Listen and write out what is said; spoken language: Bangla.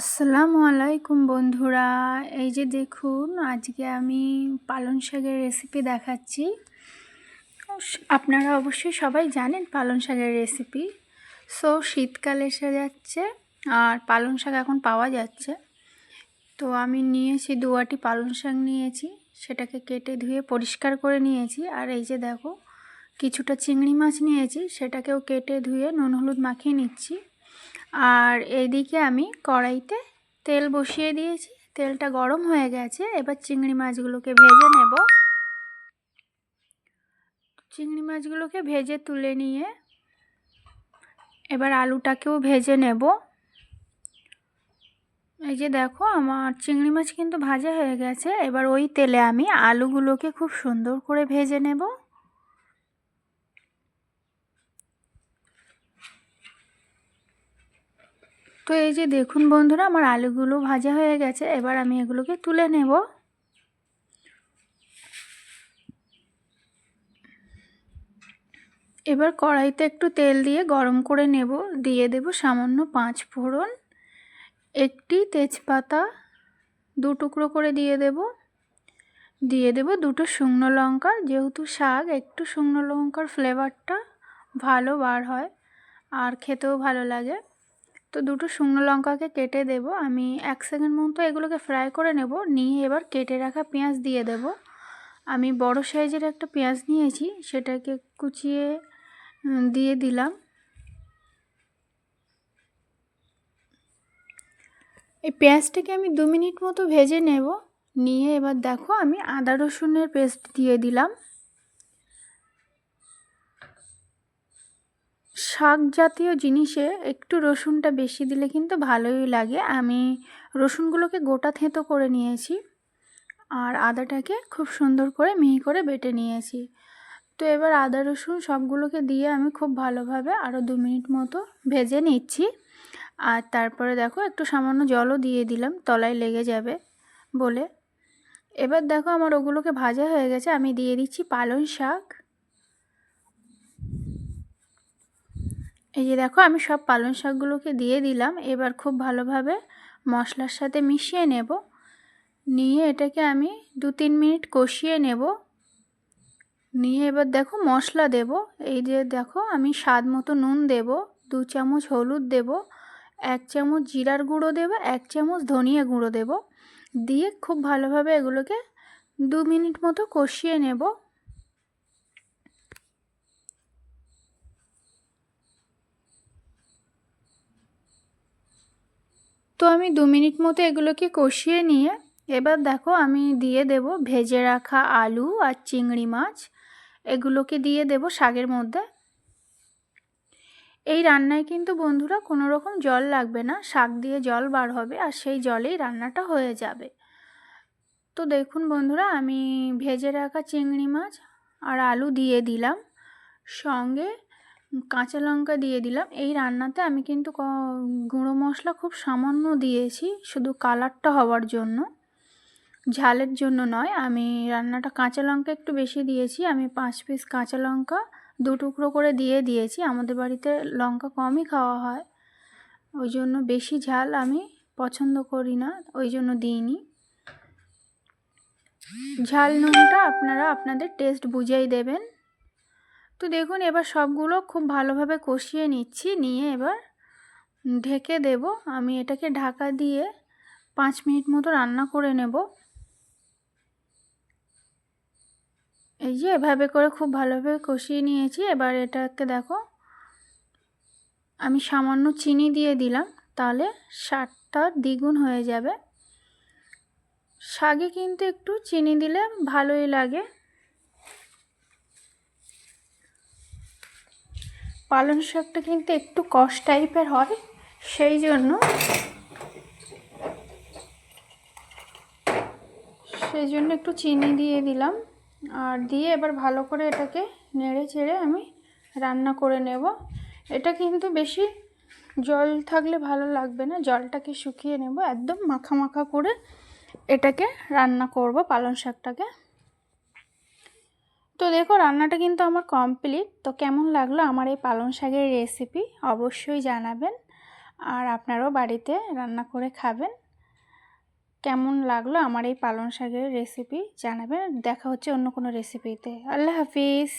আসসালামু আলাইকুম বন্ধুরা। এই যে দেখুন, আজকে আমি পালং শাকের রেসিপি দেখাচ্ছি। আপনারা অবশ্যই সবাই জানেন পালং শাকের রেসিপি সো শীতকাল এসে যাচ্ছে আর পালং শাক এখন পাওয়া যাচ্ছে। তো আমি নিয়েছি দুয়াটি পালং শাক নিয়েছি। সেটাকে কেটে ধুয়ে পরিষ্কার করে নিয়েছি। আর এই যে দেখো, কিছুটা চিংড়ি মাছ নিয়েছি। সেটাকেও কেটে ধুয়ে নুন, হলুদ মাখিয়ে নিচ্ছি। আর এইদিকে আমি কড়াইতে তেল বসিয়ে দিয়েছি। তেলটা গরম হয়ে গেছে। এবার চিংড়ি মাছগুলোকে ভেজে নেব। চিংড়ি মাছগুলোকে ভেজে তুলে নিয়ে এবার আলুটাকেও ভেজে নেব। এই যে দেখো, আমার চিংড়ি মাছ কিন্তু ভাজা হয়ে গেছে। এবার ওই তেলে আমি আলুগুলোকে খুব সুন্দর করে ভেজে নেব। তো এই যে দেখুন বন্ধুরা, আমার আলুগুলো ভাজা হয়ে গেছে। এবার আমি এগুলোকে তুলে নেব। এবার কড়াইতে একটু তেল দিয়ে গরম করে নেব। দিয়ে দেব সামান্য পাঁচ ফোড়ন, একটি তেজপাতা, দু টুকরো করে দিয়ে দেব। দিয়ে দেব দুটো শুকনো লঙ্কা, যেহেতু শাক, একটু শুকনো লঙ্কার ফ্লেভারটা ভালো বার হয়, আর খেতেও ভালো লাগে। তো দুটো শুকনো লঙ্কাকে কেটে দেব। আমি এক সেকেন্ড মতো এগুলোকে ফ্রাই করে নেব। নিয়ে এবার কেটে রাখা পেঁয়াজ দিয়ে দেব। আমি বড় সাইজের একটা পেঁয়াজ নিয়েছি, সেটাকে কুচিয়ে দিয়ে দিলাম। এই পেঁয়াজটাকে আমি দু মিনিট মতো ভেজে নেব। নিয়ে এবার দেখো আমি আদা রসুনের পেস্ট দিয়ে দিলাম। শাক জাতীয় জিনিসে একটু রসুনটা বেশি দিলে কিন্তু ভালোই লাগে। আমি রসুনগুলোকে গোটা থেঁতো করে নিয়েছি আর আদাটাকে খুব সুন্দর করে মিহি করে বেটে নিয়েছি। তো এবার আদা, রসুন সবগুলোকে দিয়ে আমি খুব ভালোভাবে আরও দু মিনিট মতো ভেজে নিচ্ছি। আর তারপরে দেখো একটু সামান্য জলও দিয়ে দিলাম, তলায় লেগে যাবে বলে। এবার দেখো আমার ওগুলোকে ভাজা হয়ে গেছে, আমি দিয়ে দিচ্ছি পালং শাক। এই যে দেখো, আমি সব পালং শাকগুলোকে দিয়ে দিলাম। এবার খুব ভালোভাবে মশলার সাথে মিশিয়ে নেব। নিয়ে এটাকে আমি দু তিন মিনিট কষিয়ে নেব। নিয়ে এবার দেখো মশলা দেব। এই যে দেখো, আমি স্বাদ মতো নুন দেব, দু চামচ হলুদ দেব, এক চামচ জিরার গুঁড়ো দেব, এক চামচ ধনিয়া গুঁড়ো দেব। দিয়ে খুব ভালোভাবে এগুলোকে দু মিনিট মতো কষিয়ে নেব। তো আমি দু মিনিট মতো এগুলোকে কষিয়ে নিয়ে এবার দেখো আমি দিয়ে দেব ভেজে রাখা আলু আর চিংড়ি মাছ। এগুলোকে দিয়ে দেব শাকের মধ্যে। এই রান্নায় কিন্তু বন্ধুরা কোনো রকম জল লাগবে না, শাক দিয়ে জল বার হবে আর সেই জলেই রান্নাটা হয়ে যাবে। তো দেখুন বন্ধুরা আমি ভেজে রাখা চিংড়ি মাছ আর আলু দিয়ে দিলাম। সঙ্গে কাঁচা লঙ্কা দিয়ে দিলাম। এই রান্নাতে আমি কিন্তু গুঁড়ো মশলা খুব সামান্য দিয়েছি, শুধু কালারটা হওয়ার জন্য। ঝালের জন্য নয়, আমি রান্নাটা কাঁচা লঙ্কা একটু বেশি দিয়েছি। আমি পাঁচ পিস কাঁচা লঙ্কা দু টুকরো করে দিয়ে দিয়েছি। আমাদের বাড়িতে লঙ্কা কমই খাওয়া হয়। ওই জন্য বেশি ঝাল আমি পছন্দ করি না, ওই জন্য দিইনি। ঝাল নুনটা আপনারা আপনাদের টেস্ট বুঝেই দেবেন। তো দেখুন, এবার সবগুলো খুব ভালোভাবে কষিয়ে নিচ্ছি। নিয়ে এবার ঢেকে দেব। আমি এটাকে ঢাকা দিয়ে পাঁচ মিনিট মতো রান্না করে নেব। এই যে এভাবে করে খুব ভালোভাবে কষিয়ে নিয়েছি। এবার এটাকে দেখো, আমি সামান্য চিনি দিয়ে দিলাম, তাহলে স্বাদটা দ্বিগুণ হয়ে যাবে। শাগে কিন্তু একটু চিনি দিলে ভালোই লাগে। পালং শাকটা কিন্তু একটু কষ টাইপের হয়, সেই জন্য সেই জন্য একটু চিনি দিয়ে দিলাম। আর দিয়ে এবার ভালো করে এটাকে নেড়ে চেড়ে আমি রান্না করে নেব। এটা কিন্তু বেশি জল থাকলে ভালো লাগবে না, জলটাকে শুকিয়ে নেব, একদম মাখা মাখা করে এটাকে রান্না করব পালং শাকটাকে। তো দেখো, রান্নাটা কিন্তু আমার কমপ্লিট তো কেমন লাগল আমার এই পালং শাকের রেসিপি অবশ্যই জানাবেন আর আপনারাও বাড়িতে রান্না করে খাবেন। কেমন লাগল আমার এই পালং শাকের রেসিপি জানাবেন। দেখা হচ্ছে অন্য কোনো রেসিপিতে আল্লাহ হাফিজ।